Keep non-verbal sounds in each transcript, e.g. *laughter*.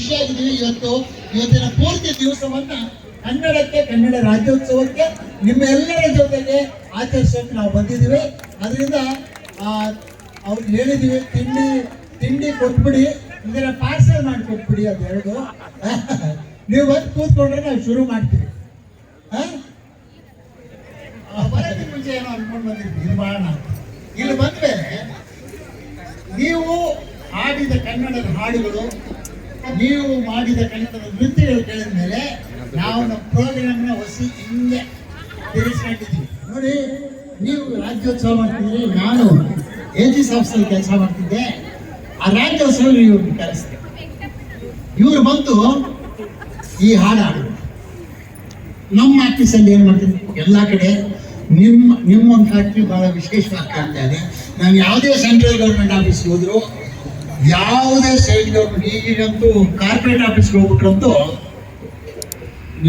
ಖುಷಿಯಾಗಿದ್ದೀವಿ ಇವತ್ತು. ಇವತ್ತಿನ ಪೂರ್ತಿ ದಿವಸವನ್ನ ಕನ್ನಡಕ್ಕೆ, ಕನ್ನಡ ರಾಜ್ಯೋತ್ಸವಕ್ಕೆ, ನಿಮ್ಮ ಎಲ್ಲರ ಜೊತೆಗೆ ಆಚರಿಸೋಕೆ ನಾವು ಬಂದಿದ್ದೀವಿ. ಅದರಿಂದ ಅವ್ರು ಹೇಳಿದೀವಿ ತಿಂಡಿ ತಿಂಡಿ ಕೊಟ್ಬಿಡಿ, ಇದರ ಪಾರ್ಸಲ್ ಮಾಡಿ ಕೊಟ್ಬಿಡಿ ಹೇಳುದು. *laughs* ನೀವು ಬಂದು ಕೂತ್ಕೊಂಡ್ರೆ ನಾವು ಶುರು ಮಾಡ್ತೀವಿ. ಬರೋದಕ್ಕೆ ಮುಂಚೆ ಏನೋ ಅನ್ಕೊಂಡು ಬಂದಿದ್ವಿ ನಿರ್ಮಾಣ. ಇಲ್ಲಿ ಬಂದ್ರೆ ನೀವು ಹಾಡಿದ ಕನ್ನಡದ ಹಾಡುಗಳು ನೀವು ಮಾಡಿದ ಕನ್ನಡದ ನೃತ್ಯಗಳು ಕೇಳಿದ ಮೇಲೆ ನಾವು ನಮ್ಮ ಪ್ರೋಗ್ರಾಮ್ನ ಹೊಸಿ ಹಿಂದೆ ತಿರುಗಿಸ್ಕೊಂಡಿದ್ದೀವಿ. ನೋಡಿ, ನೀವು ರಾಜ್ಯೋತ್ಸವ ಮಾಡ್ತಿದ್ರಿ ನಾನು ಎ ಜಿ ಸಾಫ್ಸಲ್ಲಿ ಕೆಲಸ ಮಾಡ್ತಿದ್ದೆ. ಆ ರಾಜ್ಯೋತ್ಸವ ಇವ್ರನ್ನ ಕರೆಸ್ದೆ. ಇವ್ರು ಬಂದು ಈ ಹಾಡು ಹಾಡಿದ್ರು. ನಮ್ಮ ಆಫೀಸಲ್ಲಿ ಏನು ಮಾಡ್ತೀವಿ ಎಲ್ಲ ಕಡೆ ನಿಮ್ಮ ನಿಮ್ಮ ಒಂದು ಫ್ಯಾಕ್ಟ್ರಿ ಬಹಳ ವಿಶೇಷವಾಗಿ ಕಾಣ್ತಾ ಇದೆ ನಾನು ಯಾವುದೇ ಸೆಂಟ್ರಲ್ ಗೌರ್ಮೆಂಟ್ ಆಫೀಸ್ಗೆ ಹೋದ್ರು ಯಾವುದೇ ಸ್ಟೇಟ್ ಈಗಂತೂ ಕಾರ್ಪೊರೇಟ್ ಆಫೀಸ್ಗೆ ಹೋಗ್ಬಿಟ್ರಂತೂ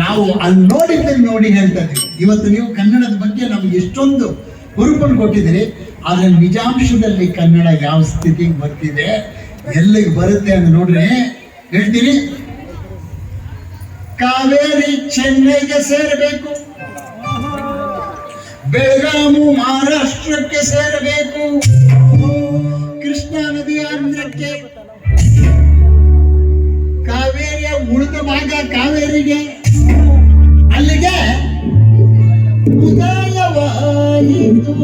ನಾವು ಅಲ್ಲಿ ನೋಡಿದ್ದೆ ನೋಡಿ ಹೇಳ್ತಾ ಇವತ್ತು ನೀವು ಕನ್ನಡದ ಬಗ್ಗೆ ನಮ್ಗೆ ಎಷ್ಟೊಂದು ಹುರುಪನ್ನು ಕೊಟ್ಟಿದ್ದೀರಿ. ಆದರೆ ನಿಜಾಂಶದಲ್ಲಿ ಕನ್ನಡ ಯಾವ ಸ್ಥಿತಿಗೆ ಬರ್ತಿದೆ ಎಲ್ಲಿಗೆ ಬರುತ್ತೆ ಅಂತ ನೋಡ್ರಿ. ಹೇಳ್ತೀನಿ ಕಾವೇರಿ ಚೆನ್ನೈಗೆ ಸೇರಬೇಕು. ಬೆಳಗಾಮು ಮಹಾರಾಷ್ಟ್ರಕ್ಕೆ ಸೇರಬೇಕು. ಕೃಷ್ಣಾ ನದಿ ಆಂಧ್ರಕ್ಕೆ ಕಾವೇರಿಯ ಉಳಿದ ಭಾಗ ಕಾವೇರಿಗೆ ಅಲ್ಲಿಗೆ ಉದಯವಾಯಿತು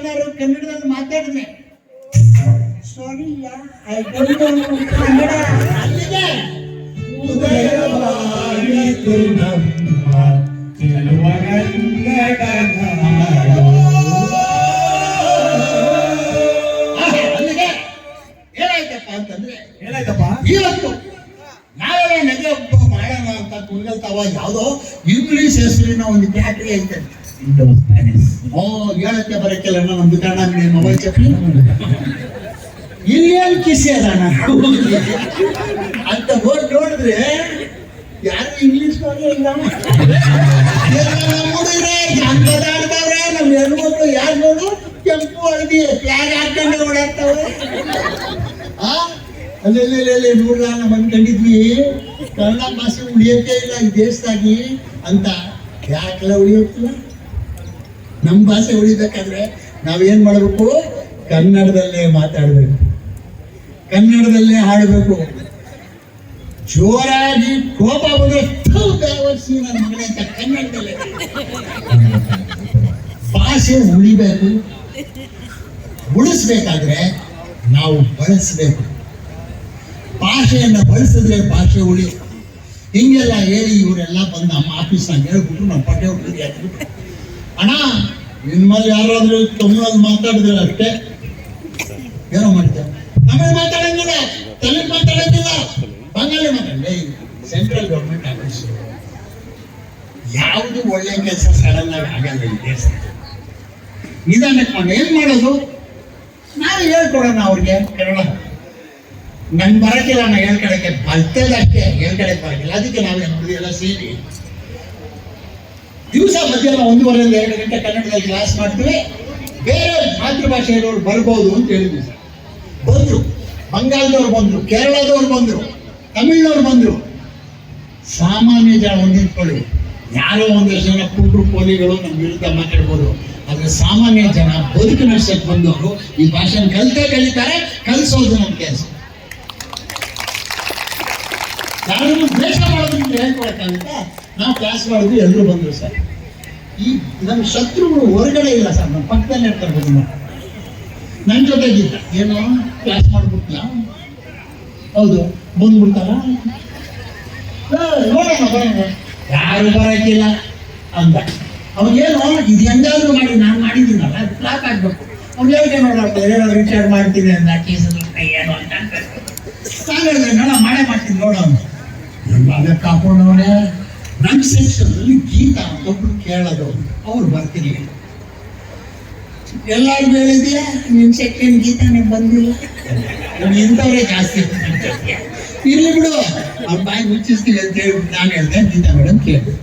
ನಾವೇನಾದ್ರು ಕನ್ನಡದಲ್ಲಿ ಮಾತಾಡಿದ್ರೆ ಸಾರಿ ಐ ಕನ್ನಡ. ಅಲ್ಲಿಗೆ ನಮ್ಮ ಅಲ್ಲಿಗೆ ಏನಾಯ್ತಪ್ಪ ಅಂತಂದ್ರೆ ಏನಾಯ್ತಪ್ಪ? ಇವತ್ತು ನಾವೆಲ್ಲ ನಗೆ ಮಾಡೋಣ ಅಂತ ಕುಂಡಲ್ತಾವ ಯಾವುದೋ ಇಂಗ್ಲಿಷ್ ಹೆಸರಿನ ಒಂದು ಫ್ಯಾಕ್ಟ್ರಿ ಐತೆ ಓ, ಹೇಳಕ್ಕೆ ಬರಕ್ಕೆಲ್ಲ ನಮ್ದು ಅಂಗಡಿ ಮೊಬೈಲ್ ಚಪ್ಪಲಿ ಇಲ್ಲೇನ್ ಕಿಸಿ ಅಂತ ಹೋಗಿ ನೋಡಿದ್ರೆ ಯಾರು ಇಂಗ್ಲಿಷ್ ಇಲ್ಲ. ಯಾರು ನೋಡು? ಕೆಂಪು ಹಳದಿ ಫ್ಲಾಗ್ ಹಾಕೊಂಡು ಓಡಾಡ್ತಾವೆ ಆ ಅಲ್ಲೆಲ್ಲೆಲ್ಲೆಲ್ಲಿ ನಾವು ಕನ್ನಡ ಭಾಷೆ ಉಳಿಯೋಕೆ ಇಲ್ಲ, ಈ ದೇಶದಾಗಿ ಅಂತ. ಯಾಕೆಲ್ಲ ಉಳಿಯೋಕಿಲ್ಲ ನಮ್ಮ ಭಾಷೆ ಉಳಿಬೇಕಾದ್ರೆ ನಾವೇನ್ ಮಾಡಬೇಕು? ಕನ್ನಡದಲ್ಲೇ ಮಾತಾಡಬೇಕು. ಕನ್ನಡದಲ್ಲೇ ಹಾಡಬೇಕು. ಜೋರಾಗಿ ಕೋಪ ಬಂದ್ರೆ ಕನ್ನಡದಲ್ಲೇ. ಭಾಷೆ ಉಳಿಬೇಕು. ಉಳಿಸ್ಬೇಕಾದ್ರೆ ನಾವು ಬಳಸಬೇಕು. ಭಾಷೆಯನ್ನು ಬಳಸಿದ್ರೆ ಭಾಷೆ ಉಳಿ. ಹಿಂಗೆಲ್ಲ ಹೇಳಿ ಇವರೆಲ್ಲ ಬಂದು ನಮ್ಮ ಆಫೀಸ್ನಾಗ ಹೇಳ್ಬಿಟ್ಟು ನಮ್ಮ ಪಟ್ಟೆ ಹುಡುಗರಿಗೆ ಅಣ್ಣ, ನಿಮ್ಮಲ್ಲಿ ಯಾರಾದ್ರೂ ತಮಿಳಲ್ಲಿ ಮಾತಾಡಿದ್ರೆ ಅಷ್ಟೇ? ಏನೋ ಮಾಡ್ತೇವೆ ತಮಿಳ್ ಮಾತಾಡಂಗಿಲ್ಲ ತೆಲುಗು ಮಾತಾಡಂಗಿಲ್ಲ. ಬಂಗಾಳಿ ಮಾತಾಡಲ್ಲ ಸೆಂಟ್ರಲ್ ಗೌರ್ಮೆಂಟ್ ಆಫೀಸ್ ಯಾವುದು ಒಳ್ಳೆ ಕೆಲಸ ಸಡನ್ ಆಗಿ ಆಗಲ್ಲ ಈ ದೇಶದಲ್ಲಿ ನಿಧಾನಕ್ಕೆ ಏನ್ ಮಾಡೋದು? ನಾವು ಹೇಳ್ಕೊಡೋಣ ಅವ್ರಿಗೆ, ಕೇಳೋಣ. ನಂಗೆ ಬರಕ್ಕಿಲ್ಲ ನಾ ಹೇಳ್ಕೊಳಕ್ಕೆ ಬರ್ತದಷ್ಟೇ ಹೇಳ್ಕೊಳಕ್ಕೆ ಬರಕ್ಕಿಲ್ಲ ಅದಕ್ಕೆ ಮಾಡಿದ್ವಿ ಎಲ್ಲ ಸೇರಿ ದಿವಸ ಮಧ್ಯಾಹ್ನ ಒಂದೂವರೆಯಿಂದ ಎರಡು ಗಂಟೆ ಕನ್ನಡದಲ್ಲಿ ಕ್ಲಾಸ್ ಮಾಡ್ತೀವಿ. ಬೇರೆ ಮಾತೃಭಾಷೆ ಇರೋರು ಬರ್ಬೋದು ಅಂತ ಹೇಳಿದ್ವಿ ಬಂದ್ರು. ಬಂಗಾಳದವ್ರು ಬಂದ್ರು, ಕೇರಳದವ್ರು ಬಂದ್ರು, ತಮಿಳ್ನವ್ರು ಬಂದ್ರು. ಸಾಮಾನ್ಯ ಜನ ಹೊಂದಿಟ್ಕೊಳ್ಳಿ ಯಾರೋ ಒಂದಷ್ಟು ಜನ ಕುಂಟ್ರು ಕೋಲಿಗಳು ನಮ್ಮ ವಿರುದ್ಧ ಮಾತಾಡ್ಬೋದು. ಆದ್ರೆ ಸಾಮಾನ್ಯ ಜನ ಬದುಕಿನಷ್ಟಕ್ಕೆ ಬಂದವರು ಈ ಭಾಷೆನ ಕಲಿತೇ ಕಲಿತಾರೆ, ಕಲಿಸೋದು ನಮ್ಮ ಕೆಲಸ. ಯಾರು ದ್ವೇಷ ಹೇಳ್ಕೊಳಕ್ಕಾಗುತ್ತಾ ನಾವು ಕ್ಲಾಸ್ ಮಾಡಿದ್ವಿ ಎಲ್ಲರೂ ಬಂದರು ಸರ್. ಈ ನಮ್ಮ ಶತ್ರುಗಳು ಹೊರಗಡೆ ಇಲ್ಲ ಸರ್ ನಮ್ಮ ಪಕ್ಕದಲ್ಲಿ ಇರ್ತಾರೆ ಬಂದು. ನನ್ನ ಜೊತೆಗಿದ್ದ. ಏನೋ ಕ್ಲಾಸ್ ಮಾಡ್ಬಿಟ್ಲ ಹೌದು, ಬಂದ್ಬಿಡ್ತಾರ? ನೋಡೋಣ, ಬರೋಣ. ಯಾರು ಬರೋಕ್ಕಿಲ್ಲ ಅಂದ. ಅವ್ರಿಗೇನು ಇದು ಹೆಂಗಾದ್ರೂ ಮಾಡಿ, ನಾನು ಮಾಡಿದ್ದೀನಲ್ಲ, ಅದು ಫ್ಲಾಕ್ ಆಗ್ಬೇಕು. ಅವ್ರು ನೋಡೋಣ ಏನೋ ರಿಚಾರ್ಜ್ ಮಾಡ್ತೀನಿ ಅಂತ ಕೇಸಲ್ಲಿ ಏನು ಅಂತ. ನಾನು ಮಾಡೇ ಮಾಡ್ತೀನಿ ನೋಡು ಅಂತ ಇವಾಗ ಕಾಕೊಂಡವನೇ ನನ್ನ ಸೆಕ್ಷನ್ ಅಲ್ಲಿ ಗೀತಾ ಅಂತ ಒಬ್ರು ಕೇಳೋದು, ಅವ್ರು ಬರ್ತೀನಿ. ಎಲ್ಲಾರ್ಗು ಹೇಳಿದ್ಯಾ ನಿನ್ ಸೆಕ್ಷನ್ ಗೀತಾನೇ ಬಂದಿಲ್ಲ. ಇಂಥವ್ರೇ ಜಾಸ್ತಿ ಇರ್ಲಿ ಬಿಡು, ಅವ್ರ ಬಾಯಿ ಮುಚ್ಚಿಸ್ತೀವಿ ಅಂತ ಹೇಳಿ ನಾನು ಹೇಳ್ದೆ, ಗೀತಾ ಮೇಡಮ್ ಕೇಳಿ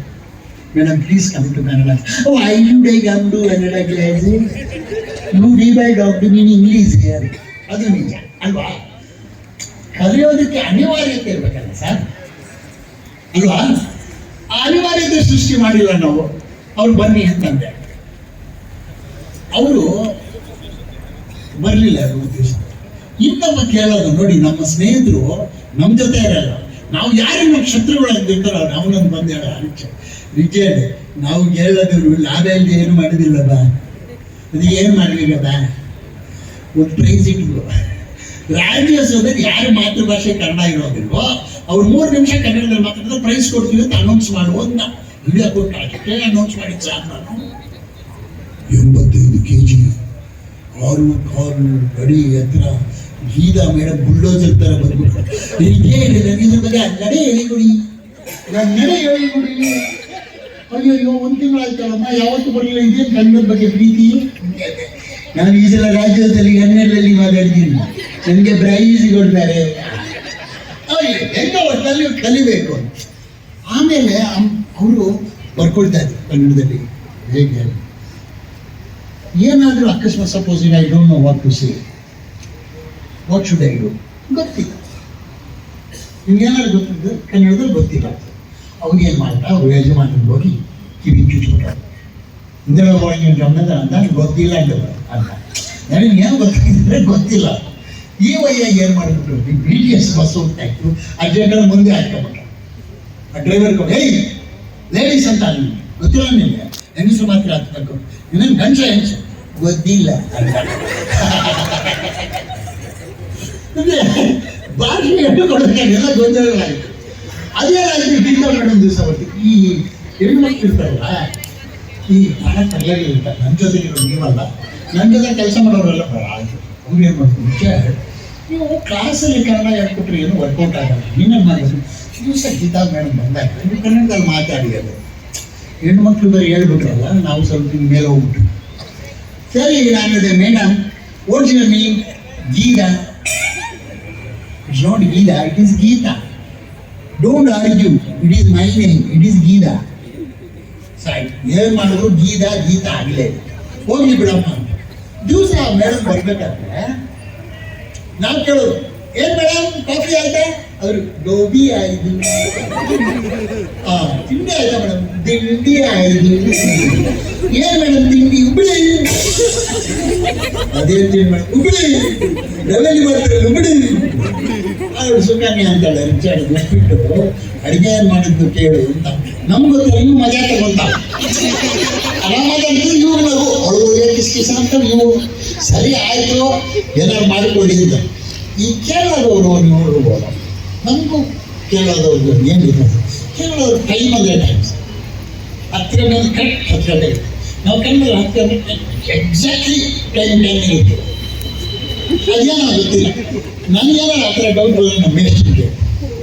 madam please come to Kannada oh I you die gum to Kannada class you D by doctor ನೀನು ಇಂಗ್ಲೀಷ್ ಅದು ನಿಜ, ಅಲ್ವಾ? ಕಲಿಯೋದಕ್ಕೆ ಅನಿವಾರ್ಯತೆ ಇರ್ಬೇಕಲ್ಲ ಸರ್ ಅಲ್ವಾ? ಅನಿವಾರ್ಯತೆ ಸೃಷ್ಟಿ ಮಾಡಿಲ್ಲ ನಾವು. ಅವ್ರು ಬನ್ನಿ ಅಂತಂದೆ. ಅವರು ಬರಲಿಲ್ಲ ಉದ್ದೇಶ. ಇನ್ನೊಬ್ಬ ಕೇಳೋದು, ನೋಡಿ, ನಮ್ಮ ಸ್ನೇಹಿತರು ನಮ್ಮ ಜೊತೆ ಇರಲ್ಲ. ನಾವು ಯಾರನ್ನ ಶತ್ರುಗಳಾಗಿರ್ತಾರೋ ಅವನನ್ನು ಬಂದ ನಿಜ ನಾವು ಕೇಳೋದ್ರು ಲಾಭ ಇಲ್ಲದೆ ಏನು ಮಾಡಿದಿಲ್ಲ ಬಾ. ಅದು ಏನು ಮಾಡಲಿಲ್ಲ ಬಾ? ಒಂದು ಪ್ರೈಸ್ ಇಟ್ಕೋ ರಾಜ್ಯೋತ್ಸವದಲ್ಲಿ ಯಾರು ಮಾತೃಭಾಷೆ ಕನ್ನಡ ಇರೋದಿಲ್ವೋ, ಅವ್ರು ಮೂರು ನಿಮಿಷ ಕನ್ನಡದಲ್ಲಿ ಮಾತಾಡಿದ್ರೆ ಪ್ರೈಸ್ ಕೊಡ್ತೀವಿ ಅಂತ ಅನೌನ್ಸ್ ಮಾಡುವ ಅಂತ ವಿಡಿಯೋ ಕೊಟ್ಟು ಅಷ್ಟೇ ಅನೌನ್ಸ್ ಮಾಡಿದ ಸಾಕು ನಾನು. ಎಂಬತ್ತೈದು ಕೆ ಜಿ ಆರು ಕಾಲು ಅಡಿ ಎತ್ತರ ಗೀತಾ ಮೇಡಮ್ ಬುಲ್ಡೋಜರ್ ಥರ ಬಂದ್ಬಿಟ್ಟು ಹೀಗೆ ಹೇಳಿದೆ? ಇದ್ರ ಬಗ್ಗೆ ನಡೆ ಹೇಳಿಕೊಡಿ. ನಾನು ನಡೆ ಹೇಳಿಕೊಡಿ ಅಯ್ಯೋ ಒಂದು ತಿಂಗಳಾಯ್ತಲ್ಲಮ್ಮ, ಯಾವತ್ತು ಬರಲಿಲ್ಲ. ಇದೇನು ಕನ್ನಡದ ಬಗ್ಗೆ ಪ್ರೀತಿ? ನಾನು ಈ ಸಲ ರಾಜ್ಯದಲ್ಲಿ ಕನ್ನಡದಲ್ಲಿ ಮಾತಾಡ್ತೀನಿ. ನನಗೆ ಪ್ರೈಸ್ ಕೊಡ್ತಾರೆ. ಹೆಂಗ ಒಟ್ಟಲ್ಲಿ ಕಲಿಬೇಕು ಆಮೇಲೆ ಅವರು ಬರ್ಕೊಳ್ತಾ ಇದ್ರು ಕನ್ನಡದಲ್ಲಿ. ಹೇಗೆ? ಏನಾದರೂ ಅಕಸ್ಮಾತ್ suppose I don't know what to say what should I do ಗೊತ್ತಿಲ್ಲ. ನಿಮ್ಗೇನಾದ್ರು ಗೊತ್ತಿದ್ದು ಕನ್ನಡದಲ್ಲಿ ಗೊತ್ತಿಲ್ಲ. ಅವ್ನು ಏನು ಮಾಡ್ದ ಅವ್ರು ಯಜಮಾನರಿಗೆ ಹೋಗಿ ಕಿವಿ ಚುಚ್ಬಿಟ್ಟ ಇಂದಿರಾ ಗಮನದ ಅಂತ ಗೊತ್ತಿಲ್ಲ ಅಂತ. ಅಂತ ಏನು ಗೊತ್ತಿದ್ರೆ ಗೊತ್ತಿಲ್ಲ. ಈ ವಯ್ಯ ಏನು ಮಾಡಿಬಿಟ್ರು ಬಿ ಟಿ ಎಸ್ ಬಸ್ ಹೋಗ್ತಾ ಅಜ್ಜನ ಮುಂದೆ ಹಾಕೊಂಡ್ಬಿಟ್ಟ ಆ ಡ್ರೈವರ್ ಕೊಟ್ಟು ಏಯ್ ಲೇಡೀಸ್ ಅಂತ ಅಲ್ಲಿ, ಗೊತ್ತಿಲ್ಲ ನಿಮಗೆ? ಹೆಂಗಸು ಮಾತ್ರ ಹಾಕ್ಬೇಕು. ಇನ್ನೊಂದು ಗಂಡ ಹೆಂಗಸು? ಗೊತ್ತಿಲ್ಲ. ಭಾಷೆ ಎಷ್ಟು ಕೊಡೋದಕ್ಕೆಲ್ಲ ಗೊಂದಲಗಳಾಯಿತು ಅದೇನಾಗಿದೆ ಗೀತಾ ಮೇಡಮ್ ದಿವಸ ಅವತ್ತು ಈ ಇರ್ತಾರಲ್ಲ, ಈ ಬಹಳ ಅಂತ ನನ್ನ ಜೊತೆ ಇರೋ ನೀವಲ್ಲ. ನನ್ನ ಜೊತೆ ಕೆಲಸ ಮಾಡೋರೆಲ್ಲ ಅವ್ರು ಏನು ಮಾಡ್ತಾರೆ? ನೀವು ಕ್ಲಾಸಲ್ಲಿ ಕನ್ನಡ ಹೇಳ್ಕೊಟ್ರೆ ಏನು ವರ್ಕೌಟ್ ಆಗಲ್ಲ ನೀನೇನು ಮಾಡೋದು ದಿವಸ ಗೀತಾ ಮೇಡಮ್ ಬಂದಾಗ ನೀವು ಕನ್ನಡದಲ್ಲಿ ಮಾತಾಡಿ ಅದು ಹೆಣ್ಮಕ್ಳು ಬರೀ ಹೇಳ್ಬಿಟ್ರಲ್ಲ ನಾವು ಸ್ವಲ್ಪ ಮೇಲೆ ಹೋಗ್ಬಿಟ್ರು ಸರಿ ನಾನು madam what's your name Geeta not it is Geeta don't argue it is my name it is Geeta ಸರಿ ಏನು ಮಾಡಿದ್ರು ಗೀತಾ ಗೀತಾ ಆಗಲೇ ಹೋಗ್ಲಿ ಬಿಡಮ್ಮ ದಿವಸ ಮೇಡಮ್ ಬರ್ಬೇಕಾದ್ರೆ ನಾವು ಕೇಳೋದು. ಏನ್ ಮೇಡಮ್ ಕಾಫಿ ಆಯ್ತಾ? ಅವ್ರು, ಗೋಬಿ ಆಯ್ತು. ಆ, ತಿಂಡಿ ಆಯ್ತಾ ಮೇಡಮ್ ತಿಂಡಿ ಆಯ್ತು. ಏನ್ ಮೇಡಮ್ ತಿಂಡಿ? ಉಬ್ಳಿ. ಅದೇನ್ ತಿಂಡಿ ಮೇಡಮ್ ಉಬ್ಳಿ. ರವೆಲಿ ಮಾಡ್ತಾರೆ, ಉಬ್ಳಿ. ಅವಳು ಸುಕನ್ಯಾ ಅಂತಾಳೆ ರಿಚಾರ್ಡ್ ಬಿಟ್ಟು ಅಡಿಗೆ ಏನ್ ಮಾಡಿದ್ದು ಕೇಳು ಅಂತ. ನಮ್ಗೆ ಇವು ಮಜಾ ತಗೊಂತ. ಆರಾಮಾಗಿ ಇವು ನಾವು ಅವಳು ಕಿಸ್ ಕಿಸ್ ಅಂತ ನೀವು. ಸರಿ ಆಯ್ತು ಏನಾದ್ರು ಮಾಡಿಕೊಳ್ಳಿ ಅಂತ ಈ ಕೇಳೋದವರು ನೋಡ್ಬೋದು. ನಮಗೂ ಕೇಳೋದವ್ರು ಏನಿದೆ ಕೇಳೋರು ಟೈಮ್ ಅಂದರೆ ಟೈಮ್ ಹತ್ತಿರ ಮೇಲೆ ಕರೆಕ್ಟ್ ಹತ್ತಿರ ಬೇಕು ನಾವು ಕನ್ನಡ ಹತ್ತಿರ ಎಕ್ಸಾಕ್ಟ್ಲಿ ಟೈಮ್ ಟೈಮ್ ಇರುತ್ತೆ ಅದೇನೋ ಗೊತ್ತಿಲ್ಲ. ನನಗೇನೋ ಆ ಥರ ಡೌಟ್ ಬರೋದು ನಮ್ಮ ಮೇಷ್ಟ್ರಿಗೆ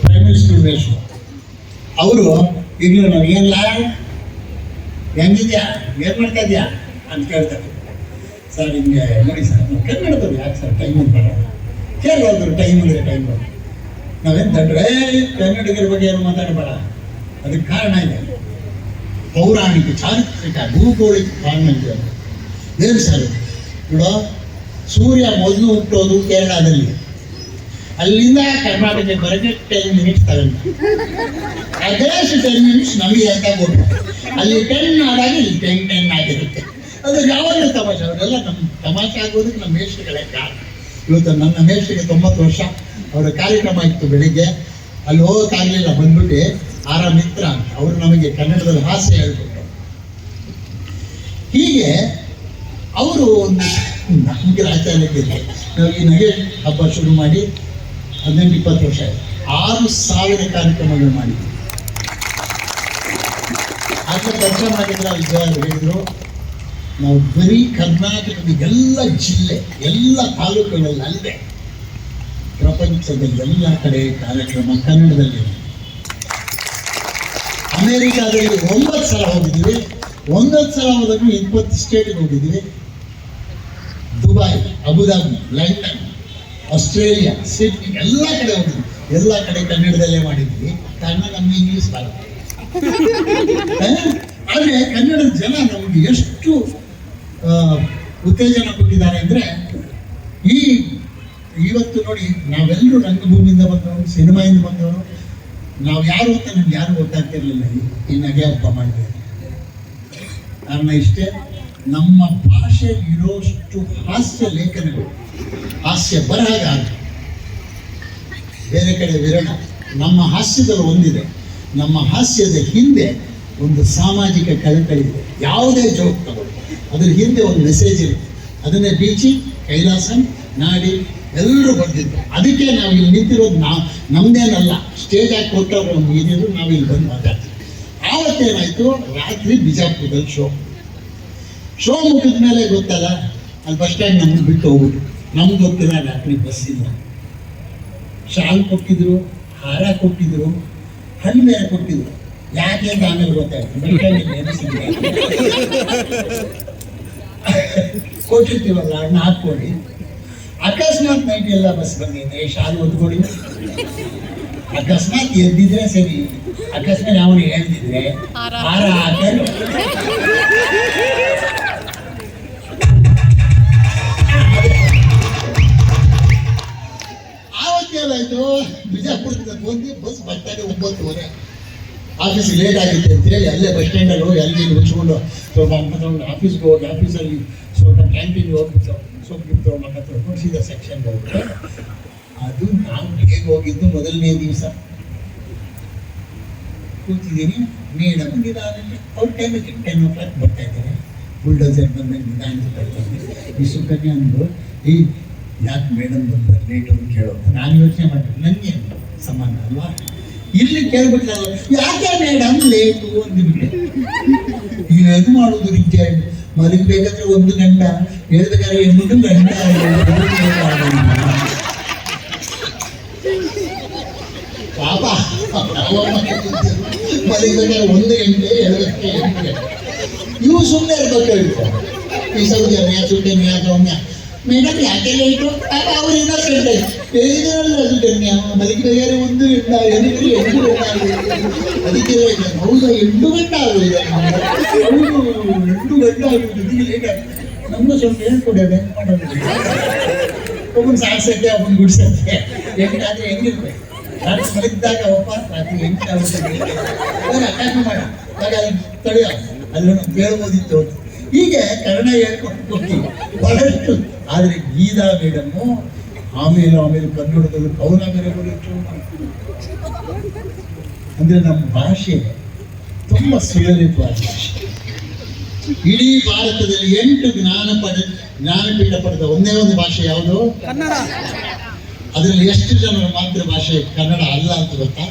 ಪ್ರೈಮರಿ ಸ್ಕೂಲ್ ಮೇಷ್ಟ್ರು ಅವರು ಇನ್ನು ನಾವು ಏನಿಲ್ಲ ಹೆಂಗಿದ್ಯಾ? ಏನು ಮಾಡ್ತಾ ಇದೆಯಾ? ಅಂತ ಕೇಳ್ತಾರೆ. ಸರ್, ನಿಮಗೆ ನೋಡಿ ಸರ್ ಕನ್ನಡದಲ್ಲಿ ಯಾಕೆ ಸರ್ ಟೈಮ್ ಬೇಡ ಕೇರಳದ್ರು ಟೈಮ್ ಅಂದರೆ ಟೈಮ್ ಬರೋಲ್ಲ ನಾವೇನು ದಡ್ರೆ ಕನ್ನಡಿಗರ ಬಗ್ಗೆ ಏನು ಮಾತಾಡಬೇಡ. ಅದಕ್ಕೆ ಕಾರಣ ಇದೆ. ಪೌರಾಣಿಕ, ಚಾರಿತ್ರಿಕ, ಭೂಗೋಳಿಕ ಕಾರಣ ಇದೆ ಏನು ಸರ್, ನೋಡ, ಸೂರ್ಯ ಮೊದಲು ಹುಟ್ಟೋದು ಕೇರಳದಲ್ಲಿ. ಅಲ್ಲಿಂದ ಕರ್ನಾಟಕಕ್ಕೆ ಬರೋಕ್ಕೆ ಟೆನ್ ಮಿನಿಟ್ಸ್ ತಗೊಂಡು. ಅದಷ್ಟು ಟೆನ್ ಮಿನಿಟ್ಸ್ ನಮಗೆ ಅಂತ ಕೊಟ್ಟು ಅಲ್ಲಿ ಟೆನ್ ಆದಾಗ ಇಲ್ಲಿ ಟೆನ್ ಟೆನ್ ಆಗಿರುತ್ತೆ. ಅದು ಯಾವಾಗಲೂ ತಮಾಷೆ, ಅವರೆಲ್ಲ ನಮ್ಮ ತಮಾಷೆ ಆಗೋದಕ್ಕೆ ನಮ್ಮ ಮೇಷ್ಟ್ರುಗಳೇ ಕಾರಣ. ಇವತ್ತು ನನ್ನ ಮೇಷ್ಟ್ರಿಗೆ ತೊಂಬತ್ತು ವರ್ಷ, ಅವರ ಕಾರ್ಯಕ್ರಮ ಇತ್ತು ಬೆಳಿಗ್ಗೆ. ಅಲ್ಲಿ ಹೋಗೋಕ್ಕಾಗಲಿಲ್ಲ ಬಂದ್ಬಿಟ್ಟು ಆರ ಮಿತ್ರ ಅಂತ. ಅವರು ನಮಗೆ ಕನ್ನಡದಲ್ಲಿ ಹಾಸ್ಯ ಹೇಳ್ಬಿಟ್ಟು ಹೀಗೆ ಅವರು ಒಂದು ನಮಗೆ ರಾಜಧಾನಿಯಲ್ಲಿ ನಾವು ಈ ನಗೆ ಹಬ್ಬ ಶುರು ಮಾಡಿ ಹದಿನೆಂಟು, ಇಪ್ಪತ್ತು ವರ್ಷ ಆಯ್ತು. ಆರು ಸಾವಿರ ಕಾರ್ಯಕ್ರಮಗಳು ಮಾಡಿದ್ವಿ. ಆಗ ಚರ್ಚೆ ಮಾಡಿದ್ರೆ ವಿಜಯ ಹೇಳಿದ್ರು. ನಾವು ಬರೀ ಕರ್ನಾಟಕದ ಎಲ್ಲ ಜಿಲ್ಲೆ, ಎಲ್ಲ ತಾಲೂಕುಗಳಲ್ಲಿ ಅಲ್ಲದೆ ಪ್ರಪಂಚದ ಎಲ್ಲ ಕಡೆ ಕಾರ್ಯಕ್ರಮ ಕನ್ನಡದಲ್ಲಿ ಅಮೇರಿಕಾದಲ್ಲಿ ಒಂಬತ್ತು ಸಲ ಹೋಗಿದ್ದೀವಿ. ಒಂದೊಂದು ಸಲ ಹೋದಾಗ ಇಪ್ಪತ್ತು ಸ್ಟೇಟ್ಗೆ ಹೋಗಿದ್ದೀವಿ. Dubai, Abu Dhabi, London, Australia, Sydney, ಎಲ್ಲ ಕಡೆ ಹೋಗಿದ್ವಿ ಎಲ್ಲ ಕಡೆ ಕನ್ನಡದಲ್ಲೇ ಮಾಡಿದ್ವಿ ಕನ್ನಡ ನಮ್ಗೆ ಇಂಗ್ಲೀಷ್ ಆಗುತ್ತೆ ಆದರೆ ಕನ್ನಡದ ಜನ ನಮಗೆ ಎಷ್ಟು ಉತ್ತೇಜನ ಕೊಟ್ಟಿದ್ದಾರೆ ಅಂದ್ರೆ ಈ ಇವತ್ತು ನೋಡಿ ನಾವೆಲ್ಲರೂ ರಂಗಭೂಮಿಯಿಂದ ಬಂದವರು, ಸಿನಿಮಾಯಿಂದ ಬಂದವರು. ನಾವು ಯಾರು ಅಂತ ನಮ್ಗೆ ಯಾರು ಗೊತ್ತಾಗ್ತಿರ್ಲಿಲ್ಲ. ಈ- ನಗೆ ಹಬ್ಬ ಮಾಡಿದೆ ಕಾರಣ ಇಷ್ಟೇ, ನಮ್ಮ ಭಾಷೆ ಇರೋಷ್ಟು ಹಾಸ್ಯ ಲೇಖನಗಳು. ಹಾಸ್ಯ ಬರಹಾಗ ಬೇರೆ ಕಡೆ ವಿರಳ. ನಮ್ಮ ಹಾಸ್ಯದಲ್ಲಿ ಒಂದಿದೆ. ನಮ್ಮ ಹಾಸ್ಯದ ಹಿಂದೆ ಒಂದು ಸಾಮಾಜಿಕ ಕಳಕಳಿದೆ ಯಾವುದೇ ಜೋಕ್ ತಗೊಳ್ಳಿ. ಅದ್ರ ಹಿಂದೆ ಒಂದು ಮೆಸೇಜ್ ಇರುತ್ತೆ. ಅದನ್ನೇ ಬೀಚಿ, ಕೈಲಾಸಂ, ನಾಡಿ ಎಲ್ಲರೂ ಬಂದಿದ್ದು ಅದಕ್ಕೆ ನಾವು ಇಲ್ಲಿ ನಿಂತಿರೋದು ನಾವು ನಮ್ದೇನಲ್ಲ ಸ್ಟೇಜ್ ಆಗಿ ಕೊಟ್ಟವ್ರು ಒಂದು ಏನಿದ್ರು ನಾವು ಇಲ್ಲಿ ಬಂದು ಮಾತಾಡ್ತೀವಿ. ಆವತ್ತೇನಾಯ್ತು? ರಾತ್ರಿ ಬಿಜಾಪುರದಲ್ಲಿ ಶೋ ಶೋ ಮುಗಿದ ಮೇಲೆ ಗೊತ್ತಲ್ಲ, ಅಲ್ಲಿ ಬಸ್ ಸ್ಟ್ಯಾಂಡ್ ನಮ್ಗೆ ಬಿಟ್ಟು ಹೋಗ್ಬಿಟ್ಟು ನಮ್ಗೆ ಗೊತ್ತಿಲ್ಲ ರಾತ್ರಿ ಬಸ್ ಇಲ್ಲ ಶಾಲ್ ಕೊಟ್ಟಿದ್ರು, ಹಾರ ಕೊಟ್ಟಿದ್ರು, ಹಣ್ಣು ಬೇರೆ ಕೊಟ್ಟಿದ್ರು? ಯಾಕೆ ಅಂತ ಆಮೇಲೆ ಗೊತ್ತಾಯ್ತು. Bus stand. ಕೊಟ್ಟಿರ್ತೀವಲ್ಲ ಅಣ್ಣ ಹಾಕ್ಕೊಡಿ ಅಕಸ್ಮಾತ್ ನೈಟ್ ಎಲ್ಲ ಬಸ್ ಬಂದಿದೆ ಶಾಲು ಹೊತ್ಕೊಡಿ ಅಕಸ್ಮಾತ್ ಎದ್ದಿದ್ರೆ ಸರಿ ಅಕಸ್ಮಾತ್ ಅವನು ಹೇಳ್ದಿದ್ರೆ ಹಾರ. ಹಾಕಲು. ಆವತ್ತೇನಾಯ್ತು ಬಿಜಾಪುರದಿಂದ ಬಂದು ಬಸ್ ಬರ್ತಾರೆ ಒಂಬತ್ತುವರೆ ಆಫೀಸ್ ಲೇಟ್ ಆಗಿತ್ತು ಅಂತೇಳಿ ಅಲ್ಲೇ ಬಸ್ ಸ್ಟ್ಯಾಂಡಲ್ಲಿ ಹೋಗಿ ಅಲ್ಲಿ ಮುಚ್ಕೊಂಡು ಸ್ವಲ್ಪ ಆಫೀಸ್ಗೆ ಹೋಗಿ ಆಫೀಸಲ್ಲಿ ಸ್ವಲ್ಪ ಕ್ಯಾಂಟೀನ್ ಹೋಗ್ಬಿಟ್ಟು ಸೊಪ್ಪು ಗಿಫ್ಟ್ ತೊಗೊಂಡು ತೊಗೊಂಡು ಸೀದಾ ಸೆಕ್ಷನ್ಗೆ ಹೋಗ್ಬಿಟ್ಟು ಅದು ನಾನು ಹೇಗೆ ಹೋಗಿದ್ದು ಮೊದಲನೇ ದಿವಸ. ಕೂತಿದ್ದೀನಿ ಮೇಡಮ್ ನಿಧಾನದಲ್ಲಿ ಅವ್ರ ಟೈಮಿಗೆ ಟೆನ್ ಓ ಕ್ಲಾಕ್ ಬರ್ತಾ ಇದ್ದಾರೆ ಬುಲ್ಡೋಸರ್ ಬಂದಾಗ ನಿಧಾನ ಬರ್ತಾರೆ ಈ ಸುಕನ್ಯಾ ಅಂದರು ಈ ಯಾಕೆ ಮೇಡಮ್ ಬಂದ್ರೆ ಲೇಟ್ ಅಂತ ಕೇಳೋದು? ನಾನು ಯೋಚನೆ ಮಾಡಿದೆ ನನಗೆ ಸಮಾನ ಅಲ್ವಾ? ಇಲ್ಲಿ ಕೇಳ್ಬಿಟ್ಲಲ್ಲ ಯಾಕೆ ಮೇಡಮ್ ಲೇಟು ಅಂದ್ಬಿಟ್ಟೆ ಏನು ಮಾಡೋದು ರಿಚರ್ಡ್ ಮಲಗಬೇಕಾದ್ರೆ ಒಂದು ಗಂಡ ಹೇಳ್ಬೇಕಾದ್ರೆ ಎಂಟು ಗಂಡ ಪಾಪ ಮಲಗಬೇಕಾದ್ರೆ ಒಂದು ಗಂಟೆ ಎರಡು ಗಂಟೆ ಎಂಟು ಗಂಟೆ ಇವು ಸುಮ್ಮನೆ ಇರ್ಬೇಕಾಗಿತ್ತು ಈ ಸೌಜನ್ಯ ಸುಕನ್ಯ ಸೌಮ್ಯ ಮೇಡಮ್ ಯಾಕೆ ಲೇಟು ಪಾಪ ಅವ್ರು ಇನ್ನೊಂದು ಗಂಟೆ ಹೇಳಿದ್ರಲ್ಲ ಸುಕನ್ಯ ಮಲಗಿದರೆ ಒಂದು ಗಂಟ ಎದುರು ಎಂಟು ಆಗಿದೆ ಅದಕ್ಕೆ ಹೌದಾ ಎಂಟು ಗಂಟೆ ಆಗಿದೆ ಹೌದು ಎಂಟು ಗಂಟೆ ಆಗಿದೆ ನಮ್ಗೂ ಸ್ವಲ್ಪ ಹೇಳ್ಕೊಡೋದು ಹೆಂಗೆ ಮಾಡೋದು ಒಬ್ಬನು ಸಾಕ್ಸಕ್ಕೆ ಒಬ್ಬನು ಗುಡ್ಸಕ್ಕೆ ಎಂಟಾದ್ರೆ ಹೆಂಗಿರ್ಬೇಕು ನಾನು ಮಲಗಿದ್ದಾಗ ರಾತ್ರಿ ಎಂಟಾಗುತ್ತೆ ಅಟ್ಯಾಕ್ ಮಾಡ ತಡೆಯ ಅಲ್ಲೂ ಕೇಳ್ಬೋದಿತ್ತು. ಹೀಗೆ ಕನ್ನಡ ಹೇಳ್ಕೊಟ್ಟು ಬಹಳಷ್ಟು ಆದರೆ ಗೀತಾ ಮೇಡಮ್ಮು ಆಮೇಲೆ ಆಮೇಲೆ ಕನ್ನಡದಲ್ಲಿ ಕವನ ಬೇರೆ ಬರೀತು ಅಂದ್ರೆ ನಮ್ಮ ಭಾಷೆ ತುಂಬ ಸುಲಲಿತವಾದ ಭಾಷೆ. ಇಡೀ ಭಾರತದಲ್ಲಿ ಎಂಟು ಜ್ಞಾನ ಪಡ ಜ್ಞಾನಪೀಠ ಪಡೆದ ಒಂದೇ ಒಂದು ಭಾಷೆ ಯಾವುದು? ಕನ್ನಡ. ಅದರಲ್ಲಿ ಎಷ್ಟು ಜನರ ಮಾತೃಭಾಷೆ ಕನ್ನಡ ಅಲ್ಲ ಅಂತ ಗೊತ್ತಾ?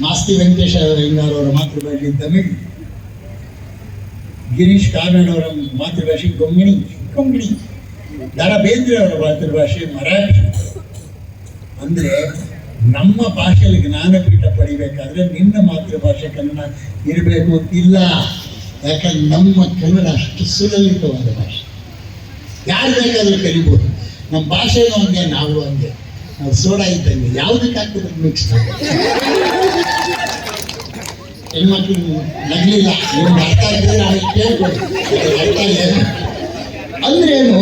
ಮಾಸ್ತಿ ವೆಂಕಟೇಶ ಅಯ್ಯಂಗಾರ್ ಅವರ ಮಾತೃಭಾಷೆ ತಮಿಳ್. ಗಿರೀಶ್ ಕಾರ್ನಾಡ್ ಅವರ ಮಾತೃಭಾಷೆ ಕೊಂಗಣಿ ಕೊಂಗಣಿ. ದಾರ ಬೇಂದ್ರೆ ಅವರ ಮಾತೃಭಾಷೆ ಮರಾಠಿ. ಅಂದ್ರೆ ನಮ್ಮ ಭಾಷೆಯಲ್ಲಿ ಜ್ಞಾನಪೀಠ ಪಡಿಬೇಕಾದ್ರೆ ನಿನ್ನ ಮಾತೃಭಾಷೆ ಕನ್ನಡ ಇರಬೇಕು ಇಲ್ಲ. ಯಾಕಂದ್ರೆ ನಮ್ಮ ಕನ್ನಡ ಅಷ್ಟು ಸುಲಲಿತವಾದ ಭಾಷೆ. ಯಾರು ಬೇಕಾದ್ರೂ ಕಲಿಬೋದು. ನಮ್ಮ ಭಾಷೆನೂ ಹಂಗೆ, ನಾವು ಹಂಗೆ. ನಾವು ಸೋಡಾ ಇದ್ದಂಗೆ. ಯಾವುದಕ್ಕೆ ಹಾಕಿದ್ರೆ ಮಿಕ್ಸ್ ಹೆಣ್ಮಕ್ಳು ನಗಲಿಲ್ಲ. ನಿಮ್ಗೆ ಅರ್ಥ ಕೇಳ್ಬೋದು. ಅರ್ಥ ಅಂದ್ರೇನು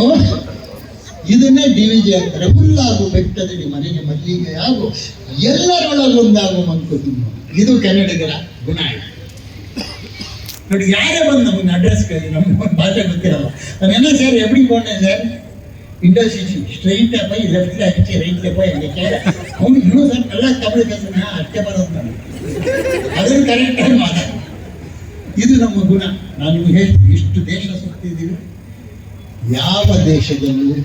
ಇದನ್ನೇ ಡಿವಿಜಿ ಅಂತಾರೆ ಹುಲ್ಲಾಗು ಬೆಟ್ಟದಡಿ ಮನೆಗೆ ಮಲ್ಲಿಗೆ ಆಗು ಎಲ್ಲರೊಳಗೊಂದಾಗು ಮಂಕುತಿಮ್ಮ ಇದು ಕನ್ನಡಿಗರ ಗುಣ ಇದು ನೋಡಿ ಯಾರೇ ಬಂದು ನಮಗೆ ಅಡ್ರೆಸ್ ಕೇಳಿ ನಮ್ಗೆ ಭಾಷೆ ಗೊತ್ತಿರಲ್ಲ ಅದೆಲ್ಲ ಸರ್ ಎಪ್ಪಡಿ போனேன் சார் இண்டஸ்ட்ரி ஸ்ட்ரெயிட்டாக போய் லெஃப்ட்டில் அடிச்சு ரைட்டில் போய் அங்கே கேட்க அவங்க இன்னும் சார் நல்லா தமிழ் பேசுனா ಅಷ್ಟೇ ಬರೋದು ನನಗೆ ಅದನ್ನು ಕರೆಕ್ಟಾಗಿ ಮಾತಾಡ ಇದು ನಮ್ಮ ಗುಣ ನಾನು ನಿಮ್ಗೆ ಹೇಳ್ತೀನಿ ಇಷ್ಟು ದೇಶ ಸುತ್ತಿದ್ದೀವಿ ಯಾವ ದೇಶದಲ್ಲೂ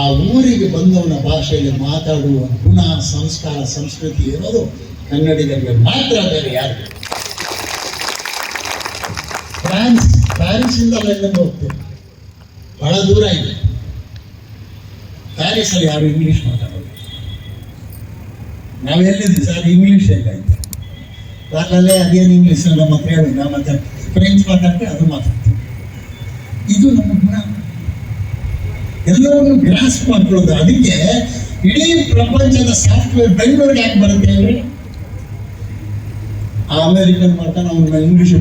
ಆ ಊರಿಗೆ ಬಂದವನ ಭಾಷೆಯಲ್ಲಿ ಮಾತಾಡುವ ಗುಣ, ಸಂಸ್ಕಾರ, ಸಂಸ್ಕೃತಿ ಇರೋದು ಕನ್ನಡಿಗರಿಗೆ ಮಾತ್ರ, ಬೇರೆ ಯಾರು ಫ್ರಾನ್ಸ್ ಪ್ಯಾರಿಸ್ ಇಂದ ಲಂಡನ್ ಹೋಗ್ತೇವೆ ಬಹಳ ದೂರ ಇದೆ. ಪ್ಯಾರಿಸ್ ಅಲ್ಲಿ ಯಾರು ಇಂಗ್ಲಿಷ್ ಮಾತಾಡೋದು ನಾವು ಎಲ್ಲಿದ್ದೀವಿ ಸರ್? ಇಂಗ್ಲಿಷ್ ಹೇಗಾಯ್ತು ಅಲ್ಲಲ್ಲೇ ಅದೇನು ಇಂಗ್ಲಿಷ್ ನಮ್ಮ ಹತ್ರ ಹೇಳಿ ನಾವು ಮಾತಾಡ್ತೀವಿ ಫ್ರೆಂಚ್ ಮಾತಾಡ್ತೀವಿ ಅದು ಮಾತಾಡ್ತೀವಿ ಇದು ನಮ್ಮ ಗುಣ. ಎಲ್ಲವನ್ನು ಗ್ರಾಸ್ ಮಾಡ್ಕೊಳ್ಳೋದು. ಅದಕ್ಕೆ ಇಡೀ ಪ್ರಪಂಚದ ಸಾಫ್ಟ್ವೇರ್ ಬೆಂಗಳೂರಿಗೆ ಯಾಕೆ ಬರುತ್ತೆ ಆ ಅಮೇರಿಕನ್ ಮಾಡ್ತಾನೆ, ಅವ್ನ ಇಂಗ್ಲಿಷ್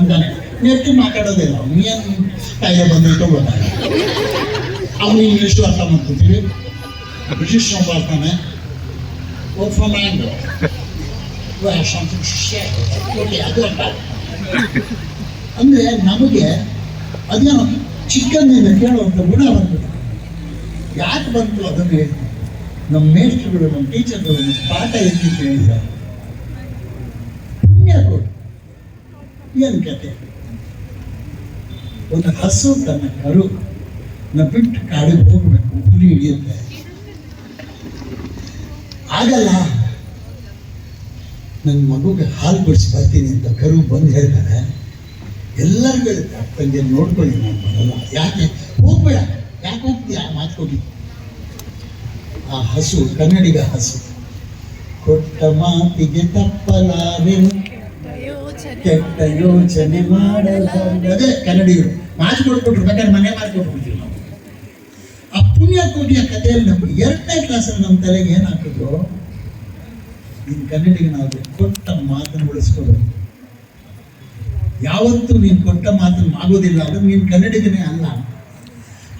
ಅಂತಾನೆ. ನೆಟ್ಟು ಮಾತಾಡೋದಿಲ್ಲ. ಏನು ಕಾಯಿಲೆ ಬಂದಿತ್ತು ಗೊತ್ತಾಗ ಅವನು ಇಂಗ್ಲಿಷ್ ಅರ್ಥ ಮಾಡ್ಕೊತೀವಿ ಬ್ರಿಟಿಷ್ ಬರ್ತಾನೆ ವರ್ಕ್ ಅದು ಅಂದ್ರೆ ನಮಗೆ ಅದೇನೋ ಚಿಕ್ಕಂದಿನ ಕೇಳುವಂಥ ಗುಣ ಬಂದ್ಬಿಟ್ಟು ಯಾಕೆ ಬಂತು ಅದನ್ನು ಹೇಳ್ತೀನಿ ನಮ್ಮ ಮೇಸ್ಟ್ರುಗಳು ನಮ್ಮ ಟೀಚರ್ಗಳು ನಮ್ಮ ಪಾಠ ಎತ್ತಿತ್ತು ಹೇಳಿದ್ದಾರೆ ಪುಣ್ಯ ಕೊಡು. ಏನು ಕತೆ? ಒಂದು ಹಸು ತನ್ನ ಕರು, ನ ಬಿಟ್ಟು ಕಾಡಿಗೆ ಹೋಗ್ಬೇಕು ಗುರಿ ಹಿಡಿಯುತ್ತೆ. ಆಗಲ್ಲ ನನ್ನ ಮಗುಗೆ ಹಾಲು ಬಿಡಿಸಿ ಬರ್ತೀನಿ ಅಂತ ಕರು ಬಂದು ಹೇಳ್ತಾರೆ. ಎಲ್ಲರಿಗೂ ಹೇಳ್ತಾರೆ ತಂದೆ ನೋಡ್ಕೊಳ್ಳಿ ನಾನು ಬರಲ್ಲ. ಯಾಕೆ? ಹೋಗ್ಬೇಡ. ಯಾಕೆ ಹೋಗ್ತೀಯ? ಮಾತು ಹೋಗಿ ಆ ಹಸು, ಕನ್ನಡಿಗ ಹಸು. ಕೊಟ್ಟ ಮಾತಿಗೆ ತಪ್ಪಲಾರೆ. ಕೆಟ್ಟ ಯೋಚನೆ ಮಾಡಲಾರದೆ ಕನ್ನಡಿಗರು. ಮಾತು ಕೊಟ್ಬಿಟ್ರು ಬೇಕಾದ್ರೆ ಮನೆ ಮಾತು ಕೊಟ್ಬಿಡ್ತೀವಿ ನಾವು. ಆ ಪುಣ್ಯ ಕೋಟಿಯ ಕಥೆಯಲ್ಲಿ ನಮ್ಗೆ ಎರಡನೇ ಕ್ಲಾಸಲ್ಲಿ ನಮ್ಮ ತಲೆಗೆ ಏನು ಹಾಕಿದ್ರು ಕನ್ನಡಿಗೆ ನಾವು ಕೊಟ್ಟ ಮಾತನ್ನು ಉಳಿಸ್ಕೋಬೇಕು ಯಾವತ್ತೂ ನೀನು ಕೊಟ್ಟ ಮಾತನ್ನು ಆಗೋದಿಲ್ಲ ಅಂದ್ರೆ ನೀನು ಕನ್ನಡಿಗನೇ ಅಲ್ಲ.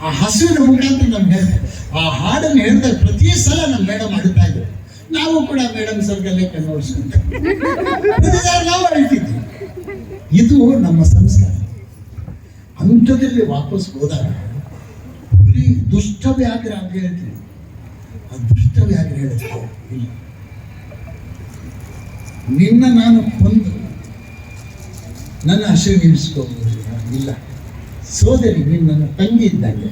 ಆ ಹಸುವಿನ ಮುಖಾಂತರ ನಮ್ಗೆ ಹೇಳ್ತಾರೆ ಆ ಹಾಡನ್ನು ಹೇಳಿದಾಗ ಪ್ರತಿ ಸಲ ನಮ್ಮ ಮೇಡಮ್ ಅಳ್ತಾ ಇದ್ರು ನಾವು ಕೂಡ ಮೇಡಮ್ ಸರ್ಗಲ್ಲೇ ಕಣ್ಣೋಡಿಸ್ಕೊಂಡ್ವಿ ನಾವು ಅಳ್ತಿದ್ವಿ. ಇದು ನಮ್ಮ ಸಂಸ್ಕಾರ. ಅಂಥದಲ್ಲಿ ವಾಪಸ್ ಹೋದಾಗ ಬರೀ ದುಷ್ಟ ವ್ಯಾಘ್ರ ಅಂತ ಹೇಳ್ತೀವಿ ಆ ದುಷ್ಟ ವ್ಯಾಘ್ರ ಹೇಳುತ್ತೆ ಇಲ್ಲ. ನಿನ್ನ ನಾನು ಕೊಂದು. ನನ್ನ ಹಸಿರು ನಿಲ್ಲಿಸ್ಕೋಬಹುದು ಇಲ್ಲ. ಸೋದರಿ ನೀನು ನನ್ನ ತಂಗಿ ಇದ್ದಂಗೆ.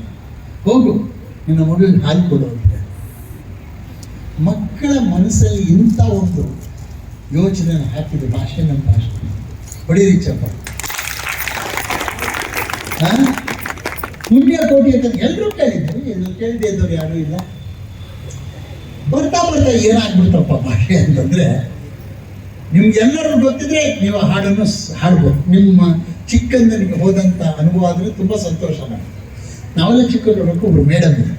ಹೋಗು, ನಿನ್ನ ಮಗುವಿಗೆ ಹಾಲು ಅಂತ ಮಕ್ಕಳ ಮನಸ್ಸಲ್ಲಿ ಇಂಥ ಒಂದು ಯೋಚನೆ ಹಾಕಿದ, ಭಾಷೆ ನಮ್ಮ ಭಾಷೆ. ಹೊಡೀರಿ ಚಪ್ಪ. ಪುಣ್ಯ ಕೋಟಿ ಅಂತ ಎಲ್ಲರೂ ಕೇಳಿದ್ದಾರೆ. ಎಲ್ಲರೂ ಕೇಳದೆ ಇದ್ದವ್ರು ಯಾರೂ ಇಲ್ಲ. ಬರ್ತಾ ಬರ್ತಾ ಏನಾಗ್ಬಿಡ್ತಪ್ಪ ಭಾಷೆ ಅಂತಂದ್ರೆ ನಿಮ್ಗೆಲ್ಲರೂ ಗೊತ್ತಿದ್ರೆ ನೀವು ಹಾಡನ್ನು ಹಾಡ್ಬೋದು. ನಿಮ್ಮ ಚಿಕ್ಕಂದನಿಗೆ ಹೋದಂಥ ಅನುಭವ ಆದರೆ ತುಂಬ ಸಂತೋಷ ನನಗೆ ನಾವೆಲ್ಲ ಚಿಕ್ಕವರಬೇಕು ಒಬ್ಬರು ಮೇಡಮ್ ಇದೆ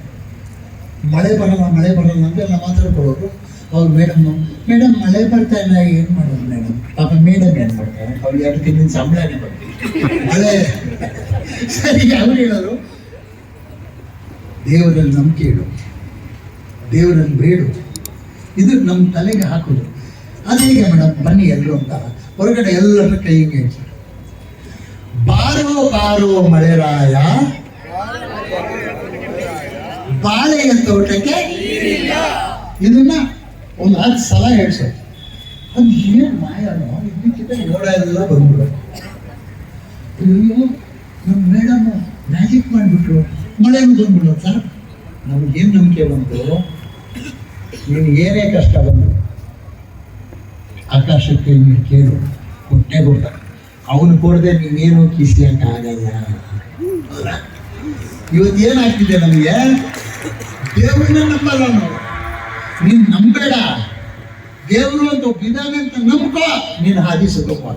ಮಳೆ ಬರಲ್ಲ ಮಳೆ ಬರಲ್ಲ ಅಂತ ಎಲ್ಲ ಮಾತಾಡ್ಕೊಳ್ಳೋರು. ಅವ್ರು ಮೇಡಮ್ ಮೇಡಮ್ ಮಳೆ ಬರ್ತಾ ಇಲ್ಲ, ಏನು ಮಾಡೋದು ಮೇಡಮ್? ಪಾಪ ಮೇಡಮ್ ಏನು ಮಾಡ್ತಾರೆ? ಅವ್ರು ಎರಡು ತಿಂಗಳಿನ ಸಂಬಳನೇ ಬರ್ತೀವಿ ಮಳೆ. ಸರಿ, ಅವ್ರು ಹೇಳೋರು, ದೇವರಲ್ಲಿ ನಂಬಿಕೆ ಇಡು. ದೇವರಲ್ಲಿ ಬೇಡು. ಇದು ನಮ್ಮ ತಲೆಗೆ ಹಾಕೋದು. ಅದೇಗೆ ಮೇಡಮ್, ಬನ್ನಿ ಎಲ್ಲರೂ ಅಂತ. ಹೊರಗಡೆ ಎಲ್ಲರ ಕೈ ಹಿಂಗೆ ಬಾರೋ ಬಾರೋ, ಮಳೆರಾಯ. ಬಾಳೆಯ ತೋಟಕ್ಕೆ ಇದನ್ನ ಒಂದು ಹತ್ತು ಸಲ ಹೇಳ್ಸೋದು ಅದು ಏನು ಮಾಯನೋ? ಇದಕ್ಕಿಂತ ನೋಡ ಎಲ್ಲ ಬಂದ್ಬಿಡೋದು ಅಯ್ಯೋ ನಮ್ಮ ಮೇಡಮ್ ಮ್ಯಾಜಿಕ್ ಮಾಡಿಬಿಟ್ರು. ಮಳೆನೂ ಬಂದ್ಬಿಡೋ ಸರ್ ನಮ್ಗೇನು ನಂಬಿಕೆ ಬಂತು? ನಿಮ್ಗೆ ಏನೇ ಕಷ್ಟ ಬಂದು ಆಕಾಶಕ್ಕೆ ನೀನು ಕೇಳು, ಕೊಟ್ಟೆ ಗೊಬ್ಬ ಅವನು ಕೊಡದೆ ನೀವೇನು ಕಿಸಿಯಕ್ಕೆ ಆಗಲ್ಲ ಇವತ್ತು ಏನಾಗ್ತಿದೆ ನಮಗೆ? ದೇವ್ರನ್ನ ನಂಬಲ್ಲ ನಾವು ನೀನು ನಂಬೇಡ ದೇವರು ಅಂತ ಒಬ್ಬಿದ್ದಾನೆ ಅಂತ ನಂಬ್ಕೋ. ನೀನು ಹಾದಿ ಸುಗಮ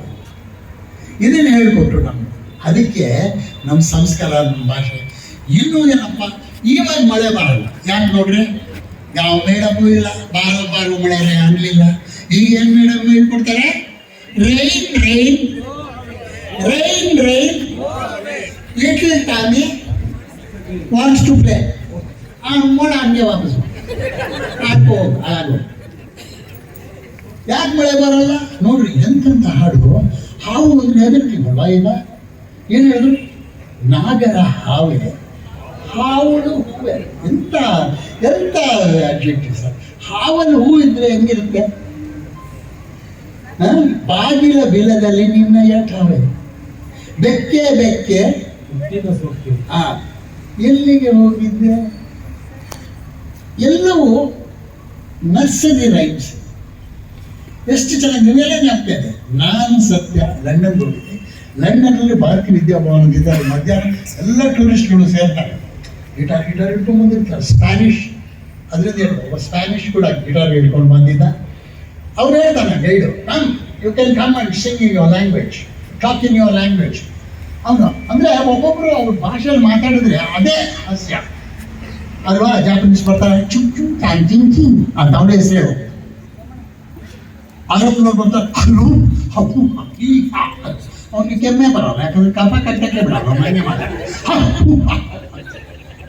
ಇದನ್ನು ಹೇಳಿಕೊಟ್ರು ನಮ್ಗೆ. ಅದಕ್ಕೆ ನಮ್ಮ ಸಂಸ್ಕಾರ ನಮ್ಮ ಭಾಷೆ. ಇನ್ನೂ ಏನಪ್ಪ? ಈವಾಗ ಮಳೆ ಬರಲ್ಲ. ಯಾಕೆ ನೋಡ್ರಿ? ಯಾವ ಮೇಡಮು ಇಲ್ಲ, ಬಾರೋ ಬಾರೋ ಮಳೆ ಅನ್ನಲಿಲ್ಲ ಈಗ ಏನು ಮೇಡಮ್ ಹೇಳ್ಕೊಡ್ತಾರೆ rain rain rain rain little Tommy wants to play ಆ ಮೋಡ ಹಂಗೆ ವಾಪಸ್ ಹಾಕೋ, ಹಾಗೋ. ಯಾಕೆ ಮಳೆ ಬರಲ್ಲ? ನೋಡ್ರಿ, ಎಂತಂತ ಹಾಡು. ಹಾವು ಅಂದ್ರೆ ಹೆದರ್ತೀವಲ್ಲ ಈಗ? ಏನು ಹೇಳಿದ್ರು ನಾಗರ ಹಾವಿದೆ ಹಾವಳು ಹೂವೆ. ಎಂತ ಎಂತ ಅಡ್ಜೆಕ್ಟಿವ್ ಸರ್. ಹಾವಲ್ಲಿ ಹೂ ಇದ್ರೆ ಹೆಂಗಿರುತ್ತೆ? ಬಾಗಿಲ ಬಿಲದಲ್ಲಿ ನಿನ್ನ ಯಠಾವೆ ಬೆಕ್ಕೆ ಬೆಕ್ಕೆ ಆ ಎಲ್ಲಿಗೆ ಹೋಗಿದ್ದೆ? ಎಲ್ಲವೂ ನರ್ಸರಿ ರೈಮ್ಸ್ ಎಷ್ಟು ಚೆನ್ನಾಗಿ ನೀವೆಲ್ಲ ಜ್ಞಾಪಕ ಇದೆ ನಾನು ಸತ್ಯ ಲಂಡನ್ ಹೋಗಿದ್ದೆ. ಲಂಡನ್ನಲ್ಲಿ ಭಾರತೀಯ ವಿದ್ಯಾಭವನದಿಂದ ಮಧ್ಯಾಹ್ನ ಎಲ್ಲ ಟೂರಿಸ್ಟ್ಗಳು ಸೇರ್ತಾರೆ. ಗಿಟಾರ್ ಗಿಟಾರ್ ಇಟ್ಕೊಂಡು ಬಂದಿರ್ತಾರೆ. ಸ್ಪ್ಯಾನಿಷ್ ಅದರಿಂದ ಹೇಳ್ಬೋದು. ಸ್ಪ್ಯಾನಿಷ್ ಕೂಡ ಗಿಟಾರ್ ಹಿಡ್ಕೊಂಡು ಬಂದಿದ್ದ. ಅವ್ರು ಹೇಳ್ತಾನೆ guide come you can come and sing in your language talk in your language ಅವನು, ಅಂದರೆ ಒಬ್ಬೊಬ್ಬರು ಅವ್ರ ಭಾಷೆಯಲ್ಲಿ ಮಾತಾಡಿದ್ರೆ ಅದೇ ಹಾಸ್ಯ. ಅಲ್ವಾ ಜಾಪನೀಸ್ ಬರ್ತಾರೆ ಚುಮ್ ಚುಮ್ ಚಾನ್ ಚಿಂಗ್ ಚಿಂಗ್ ಅಂತ ಅವನೇ ಹೆಸರು ಹೇಳು. ಆರೋಪನವ್ರು ಬರ್ತಾರೆ ಹಲೋ ಕೆಮ್ಮೆ ಬರೋಲ್ಲ, ಯಾಕಂದ್ರೆ ಕಫ ಕಟ್ಟಕ್ಕೆ ಬಿಡಲ್ಲ ಮನೆ ಮಾತಾಡ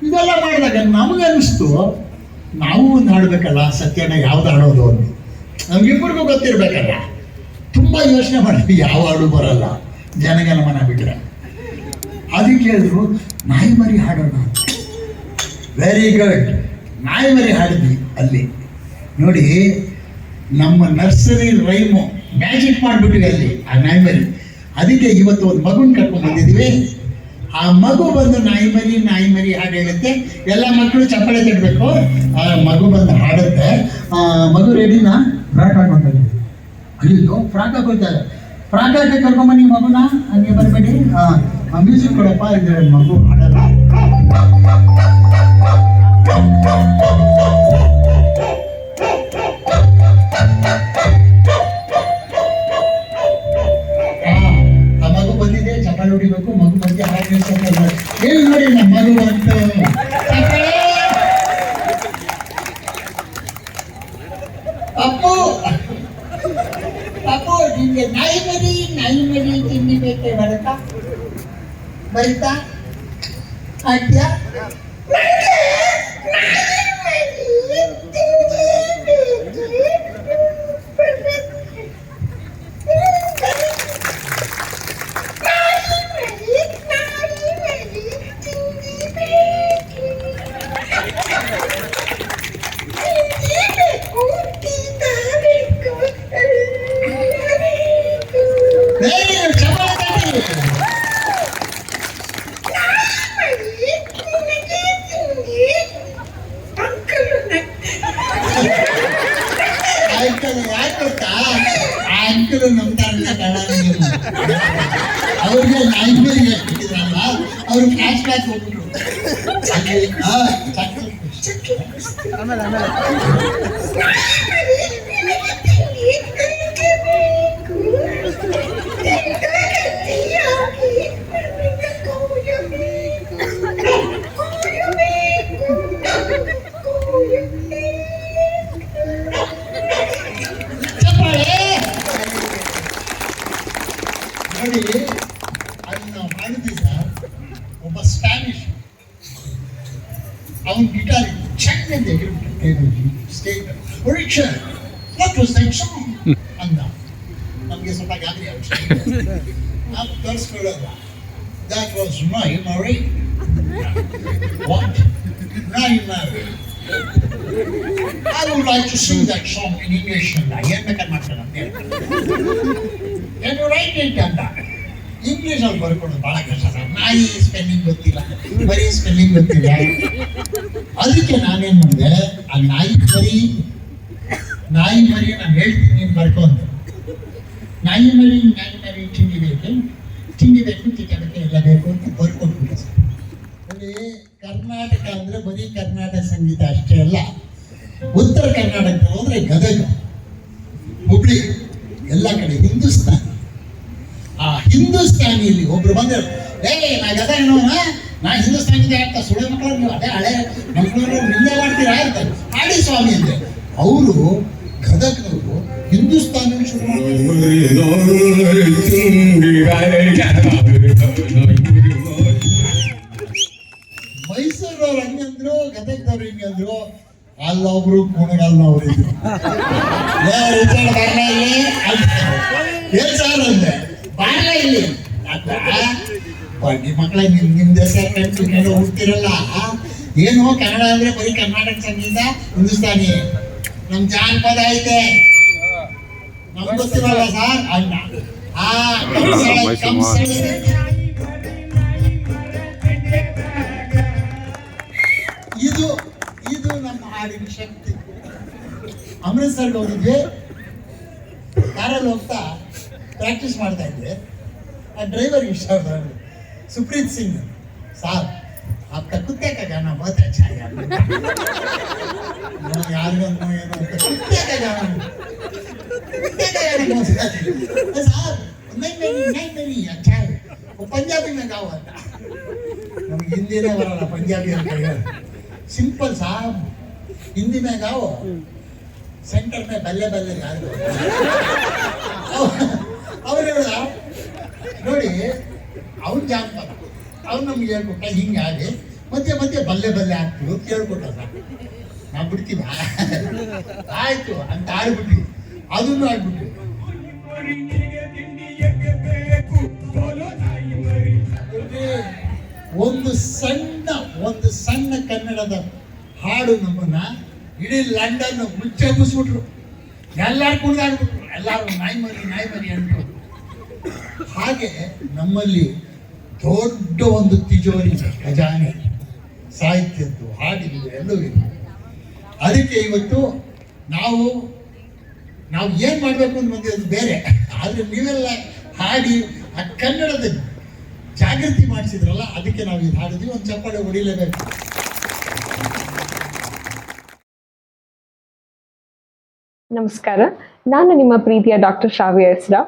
ಇದೆಲ್ಲ ಮಾಡಿದಾಗ ನಮಗೆ ಅನಿಸ್ತು, ನಾವು ಒಂದು ಹಾಡಬೇಕಲ್ಲ, ಸತ್ಯನ ಯಾವ್ದು ಹಾಡೋದು ಅಂತ. ನಮ್ಗಿಬ್ಬರಿಗೂ ಗೊತ್ತಿರಬೇಕಲ್ಲ. ತುಂಬ ಯೋಚನೆ ಮಾಡಿದ್ವಿ, ಯಾವ ಹಾಡು ಬರಲ್ಲ. ಜನಗಣಮನ ಬಿಟ್ಟರೆ ಅದಕ್ಕೆ ಹೇಳಿದ್ರು, ನಾಯಿ ಮರಿ ಹಾಡೋಣ ವೆರಿ ಗುಡ್ ನಾಯಿ ಮರಿ ಹಾಡಿದ್ವಿ ಅಲ್ಲಿ. ನೋಡಿ, ನಮ್ಮ ನರ್ಸರಿ ರೈಮು ಮ್ಯಾಜಿಕ್ ಮಾಡಿಬಿಟ್ವಿ ಅಲ್ಲಿ, ಆ ನಾಯಿ ಮರಿ. ಅದಕ್ಕೆ ಇವತ್ತು ಒಂದು ಮಗುನ ಕರ್ಕೊಂಡು ಬಂದಿದ್ದೀವಿ. ಆ ಮಗು ಬಂದು ನಾಯಿ ಮರಿ ನಾಯಿ ಮರಿ ಹಾಡು ಹೇಳುತ್ತೆ. ಎಲ್ಲ ಮಕ್ಕಳು ಚಪ್ಪಳೆ ತಡಬೇಕು. ಆ ಮಗು ಬಂದು ಹಾಡುತ್ತೆ. ಮಗು ರೆಡಿನಾ ಫ್ರಾಕ್ ಹಾಕೊಂತಾರೆ ಅಯ್ಯೋ ಫ್ರಾಕ್ ಹಾಕೊಳ್ತಾರೆ ಫ್ರಾಕ್ ಹಾಕಿ ಕರ್ಕೊಂಬನ್ನಿ ಮಗುನ? ಹಂಗೆ ಬರಬೇಡಿ. ಮ್ಯೂಸಿಕ್ ಕೊಡಪ್ಪ ಇದ್ರೆ ಮಗು ಹಾಡಲ್ಲ. ಮಗು ಬಂದಿದೆ ಚಪ್ಪಾಳೆ ಹೊಡಿಬೇಕು, ಮಗು ಬಂದು ಹಾಡು ಏನು ನೋಡಿ ನಮ್ಮ ಮಗು ಬಂತು ಚಪ್ಪಾಳೆ! ಅಪ್ಪು ಅಪ್ಪು ನಿಂಗೆ ನಾಯಿ ಮರಿ ನಾಯಿ ಮರಿ ತಿಂಡಿ ಚಕ್ಕಿ ಆಮೇಲೆ ಆಮೇಲೆ ನಾವು ತೋರಿಸ್ಕೊಳ್ಳೋದ ದಟ್ ವಾಸ್ ಮೈ ಮರಿ ವಾಟ್ ಮೈ ಮರಿ I would like to sing that song in English I am a ಮಾಡ್ತಾರೆ ಅಂತ ಏನು ರೈಟ್ ಇಟ್ ಅಂತ ಇಂಗ್ಲಿಷ್ ಅಲ್ಲಿ ಬರ್ಕೊಂಡು ಬಹಳ ಕಷ್ಟ. ಸರ್ ನಾಯಿ ಸ್ಪೆಲ್ಲಿಂಗ್ ಗೊತ್ತಿಲ್ಲ. ಬರೀ ಸ್ಪೆಲ್ಲಿಂಗ್ ಗೊತ್ತಿಲ್ಲ ಅದಕ್ಕೆ ನಾನೇನ್ ಮಾಡಿದೆ? ಆ ನಾಯಿ ಮರಿ ನಾಯಿ ಮರಿ ನಾನು ಹೇಳ್ತೀನಿ ನೀನು ನಾಯಿ ಮರಿ ನಾಯಿ ಮರಿ ತಿಂಡಿ ಬೇಕು ತಿಂಡಿ ಬೇಕು ಎಲ್ಲ ಬೇಕು ಅಂತ ಬರ್ಕೊಟ್ಬಿಟ್ಟೆ ಸರ್ ಕರ್ನಾಟಕ ಅಂದರೆ ಬರೀ ಕರ್ನಾಟಕ ಸಂಗೀತ ಅಷ್ಟೇ ಅಲ್ಲ. ಉತ್ತರ ಕರ್ನಾಟಕ ಹೋದರೆ ಗದಗ, ಹುಬ್ಳಿ, ಎಲ್ಲ ಕಡೆ ಹಿಂದೂಸ್ತಾನಿ. ಆ ಹಿಂದೂಸ್ತಾನಿಯಲ್ಲಿ ಒಬ್ರು ಬಂದರು, ಏ, ನಾ ಗದಗನವನ, ನಾ ಹಿಂದೂಸ್ತಾನಿದೆ ಅಂತ ಸುಳ್ಳು ಮಕ್ಕಳು ನೀವು ಅದೇ ಹಳೆ ಮಕ್ಕಳು ನಿಂದೆ ಮಾಡ್ತೀರಾ? ಅಂತ. ಮಾಡಿ ಸ್ವಾಮಿ, ಅಂದೆ. ಅವರು ಗದಗ್ನವರು ಹಿಂದೂಸ್ತಾನ ಶುರು ಮೈಸೂರವ್ರು ಹಂಗಂದ್ರು ಗದಗ್ದವ್ರು ಹಿಂಗಂದ್ರು ಅಲ್ಲೊಬ್ರು ಕುಣಗಲ್ನವ್ರು ಇದ್ರು. ಸರ್ ಅಂದೆ? ಬಾರ್ಲ ಇಲ್ಲಿ. ಬಡ್ಡಿ ಮಕ್ಕಳ ನಿಮ್ ನಿಮ್ ದೇಶ ಹುಡ್ತಿರಲ್ಲ ಏನು ಕನ್ನಡ ಅಂದ್ರೆ ಬರೀ ಕರ್ನಾಟಕ ಸಂಗೀತ, ಹಿಂದೂಸ್ತಾನಿ? ನಮ್ ಜಾನಪದ ಐತೆ. ನಮ್ಗೆ ಗೊತ್ತಿರಲ್ಲ ಸರ್? ಅಣ್ಣ ಆ ಇದು ಇದು ನಮ್ಮ ಹಾಡಿನ ಶಕ್ತಿ. ಅಮೃತ್ಸರ್ಗೆ ಹೋಗಿದ್ವಿ. ಕಾರಲ್ಲಿ ಹೋಗ್ತಾ ಪ್ರಾಕ್ಟೀಸ್ ಮಾಡ್ತಾ ಇದ್ವಿ. ಆ ಡ್ರೈವರ್ಗೆ ಇಷ್ಟ ಸುಪ್ರೀತ್ ಸಿಂಗ್. ಸಾರ್ आपका कुत्ते का गाना बहुत अच्छा है यारिगो ಏನೋ ಅಂತ ಕುತ್ತೆ का गाना कुत्ते का गाना बहुत अच्छा है साहब नहीं नहीं नहीं नहीं अच्छा है वो पंजाबी में गाओ ಅಂತ ನಮ್ಗೆ ಹಿಂದಿನೇ ಬರಲ್ಲ ಪಂಜಾಬಿ ಅಂತ ಹೇಳಿ ಸಿಂಪಲ್ ಸಾಬ್ ಹಿಂದಿ में गाओ ಸೆಂಟರ್ में ಬಲ್ಲೆ ಬಲ್ಲೆ ಗಾದು ಅವ್ರು ಹೇಳ್ದ ನೋಡಿ ಅವ್ನು ಜಾನ್ಪದ ಅವ್ನು ನಮ್ಗೆ ಹೇಳ್ಕೊಟ್ಟ ಹಿಂಗಾಗಿ ಮತ್ತೆ ಮತ್ತೆ ಬಲ್ಲೆ ಬಲ್ಲೆ ಹಾಕ್ತಿರು ಸರ್ ನಾವು ಬಿಡ್ತೀವ ಆಯ್ತು, ಅಂತ ಆಡ್ಬಿಟ್ವಿ. ಅದನ್ನು ಆಡ್ಬಿಟ್ವಿ. ಒಂದು ಸಣ್ಣ ಒಂದು ಸಣ್ಣ ಕನ್ನಡದ ಹಾಡು ನಮ್ಮನ್ನ ಇಡೀ ಲಂಡನ್ ಮುಚ್ಚೆಬ್ಬಿಸ್ಬಿಟ್ರು ಎಲ್ಲಾರು ಕುಡ್ದಾಡ್ಬಿಟ್ರು ಎಲ್ಲಾರು ನಾಯಿ ಮರಿ ನಾಯಿ ಮರಿ ಹಾಗೆ ನಮ್ಮಲ್ಲಿ ದೊಡ್ಡ ಒಂದು ತಿಜೋರಿ ಖಜಾನೆ, ಸಾಹಿತ್ಯದ್ದು, ಹಾಡಿದ್ದು, ಎಲ್ಲವೂ ಇದೆ. ಅದಕ್ಕೆ ಇವತ್ತು ನಾವು ನಾವು ಏನು ಮಾಡಬೇಕು ಅಂತ ಬಂದಿರೋದು ಬೇರೆ. ಆದರೆ ನೀವೆಲ್ಲ ಹಾಡಿ, ಆ ಕನ್ನಡದ ಜಾಗೃತಿ ಮಾಡಿಸಿದ್ರಲ್ಲ, ಅದಕ್ಕೆ ನಾವು ಇದು ಹಾಡಿದ್ವಿ. ಒಂದು ಚಪ್ಪಾಳೆ ಹೊಡಿಲೇಬೇಕು. ನಮಸ್ಕಾರ. ನಾನು ನಿಮ್ಮ ಪ್ರೀತಿಯ ಡಾಕ್ಟರ್ ಶ್ರಾವ್ಯ ಹೆಸ್ರಾವ್